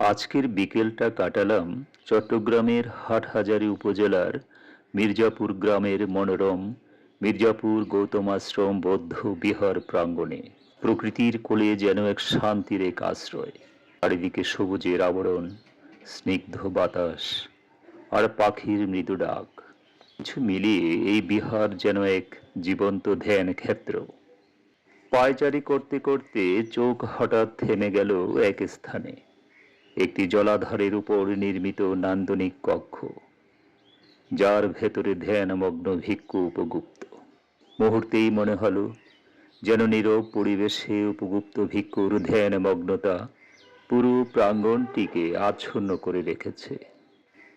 আজকের বিকেলটা কাটালাম চট্টগ্রামের হাটহাজারী উপজেলার মির্জাপুর গ্রামের মনোরম মির্জাপুর গৌতমাশ্রম বৌদ্ধ বিহার প্রাঙ্গণে। প্রকৃতির কোলে যেন এক শান্তির এক আশ্রয়। চারিদিকে সবুজের আবরণ, স্নিগ্ধ বাতাস আর পাখির মৃদু ডাক। কিছু মিলিয়ে এই বিহার যেন এক জীবন্ত ধ্যান ক্ষেত্র। পায়চারি করতে করতে চোখ হঠাৎ থেমে গেল এক স্থানে। একটি জলাধারের উপর নির্মিত নান্দনিক কক্ষ, যার ভেতরে ধ্যানমগ্ন ভিক্ষু উপগুপ্ত। মুহূর্তেই মনে হলো যেন নীরব পরিবেশে উপগুপ্ত ভিক্ষুর ধ্যানমগ্নতা পুরো প্রাঙ্গণটিকে আচ্ছন্ন করে রেখেছে।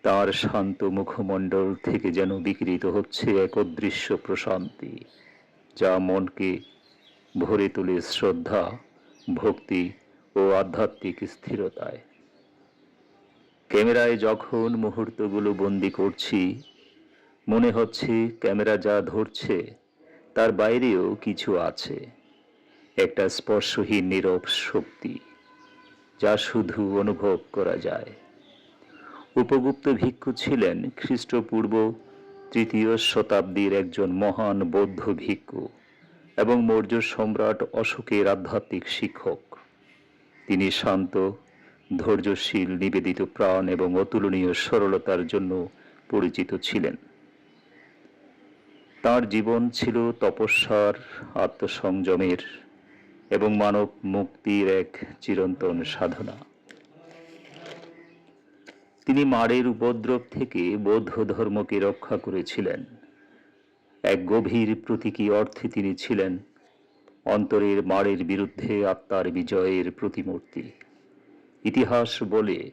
তার শান্ত মুখমণ্ডল থেকে যেন বিকৃত হচ্ছে এক অদৃশ্য প্রশান্তি, যা মনকে ভরে তোলে শ্রদ্ধা, ভক্তি ও আধ্যাত্মিক স্থিরতায়। ক্যামেরায় যখন মুহূর্তগুলো বন্দি করছি, মনে হচ্ছে ক্যামেরা যা ধরছে, তার বাইরেও কিছু আছে। একটা স্পর্শহীন নীরব শক্তি, যা শুধু অনুভব করা যায়। উপগুপ্ত ভিক্ষু ছিলেন খ্রিস্টপূর্ব তৃতীয় শতাব্দীর একজন মহান বৌদ্ধ ভিক্ষু এবং মৌর্য সম্রাট অশোকের আধ্যাত্মিক শিক্ষক। তিনি শান্ত ধৈর্যশীল, নিবেদিত প্রাণ এবং অতুলনীয় সরলতার জন্য পরিচিত ছিলেন। তার জীবন ছিল তপস্যার, আত্মসংযমের এবং মানব মুক্তির এক চিরন্তন সাধনা। তিনি মারের উপদ্রব থেকে বৌদ্ধ ধর্মকে রক্ষা করেছিলেন। এক গভীর প্রতীকী অর্থে তিনি ছিলেন অন্তরের মারের বিরুদ্ধে আত্মার বিজয়ের প্রতিমূর্তি। ইতিহাস বলে,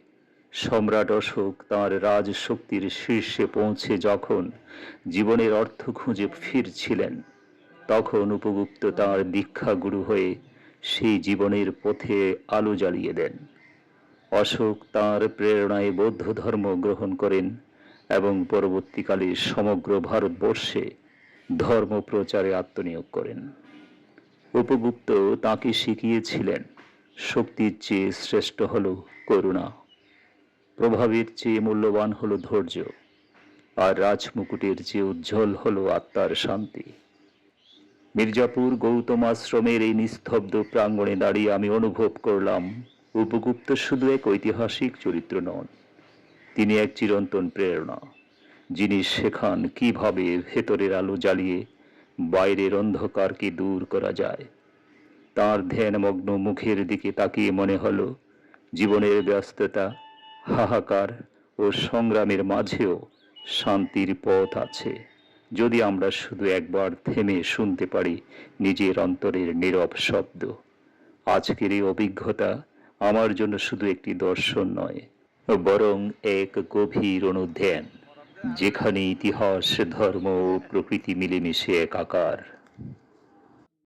সম্রাট অশোক তাঁর রাজশক্তির শীর্ষে পৌঁছে যখন জীবনের অর্থ খুঁজে ফিরছিলেন, তখন উপগুপ্ত তাঁর দীক্ষাগুরু হয়ে সেই জীবনের পথে আলো জ্বালিয়ে দেন। অশোক তাঁর প্রেরণায় বৌদ্ধ ধর্ম গ্রহণ করেন এবং পরবর্তীকালে সমগ্র ভারতবর্ষে ধর্ম প্রচারে আত্মনিয়োগ করেন। উপগুপ্ত তাকে শিখিয়েছিলেন শক্তির চেয়ে শ্রেষ্ঠ হল করুণা। প্রভাবের চেয়ে মূল্যবান হল ধৈর্য। আর রাজমুকুটের চেয়ে উজ্জ্বল হল আত্মার শান্তি। মির্জাপুর গৌতম আশ্রমের এই নিস্তব্ধ প্রাঙ্গণে দাঁড়িয়ে আমি অনুভব করলাম, উপগুপ্ত শুধু এক ঐতিহাসিক চরিত্র নন, তিনি এক চিরন্তন প্রেরণা, যিনি শেখান কীভাবে ভেতরের আলো জ্বালিয়ে বাইরের অন্ধকারকে দূর করা যায়। তার ধ্যানমগ্ন মুখের দিকে তাকিয়ে মনে হলো, জীবনের ব্যস্ততা, হাহাকার ও সংগ্রামের মাঝেও শান্তির পথ আছে। যদি আমরা শুধু একবার থেমে শুনতে পারি নিজের অন্তরের নীরব শব্দ, আজকের এই অভিজ্ঞতা আমার জন্য শুধু একটি দর্শন নয়, বরং এক গভীর অনুধ্যান, যেখানে ইতিহাস, ধর্ম ও প্রকৃতি মিলেমিশে একাকার।